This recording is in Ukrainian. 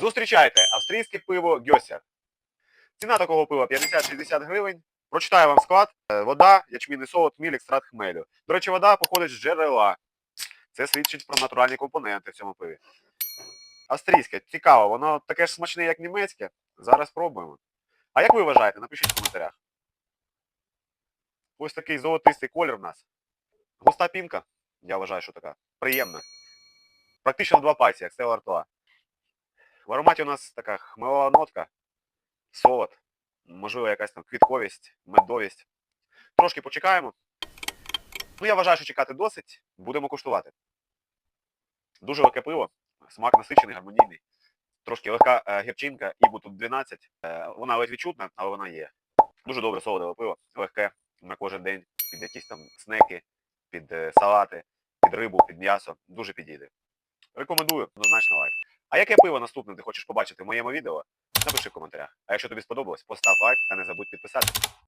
Зустрічайте австрійське пиво Гьосер. Ціна такого пива 50-60 гривень. Прочитаю вам склад. Е, Вода, ячмінний солод, міль, екстракт хмелю. До речі, вода походить з джерела. Це свідчить про натуральні компоненти в цьому пиві. Австрійське, цікаво, воно таке ж смачне, як німецьке. Зараз спробуємо. А як ви вважаєте? Напишіть в коментарях. Ось такий золотистий колір в нас. Густа пінка, я вважаю, що така. Приємна. Практично два пальці, як Стелла Артуа. В ароматі у нас така хмелова нотка, солод, можливо, якась там квітковість, медовість. Трошки почекаємо. Ну, я вважаю, що чекати досить. Будемо куштувати. Дуже легке пиво, смак насичений, гармонійний. Трошки легка е, гірчинка, ібу тут 12. Е, вона ледь відчутна, але вона є. Дуже добре солодове пиво, легке на кожен день, під якісь там снеки, під е, салати, під рибу, під м'ясо. Дуже підійде. Рекомендую, однозначно лайк. А яке пиво наступне ти хочеш побачити в моєму відео? Напиши в коментарях. А якщо тобі сподобалось, постав лайк та не забудь підписатися.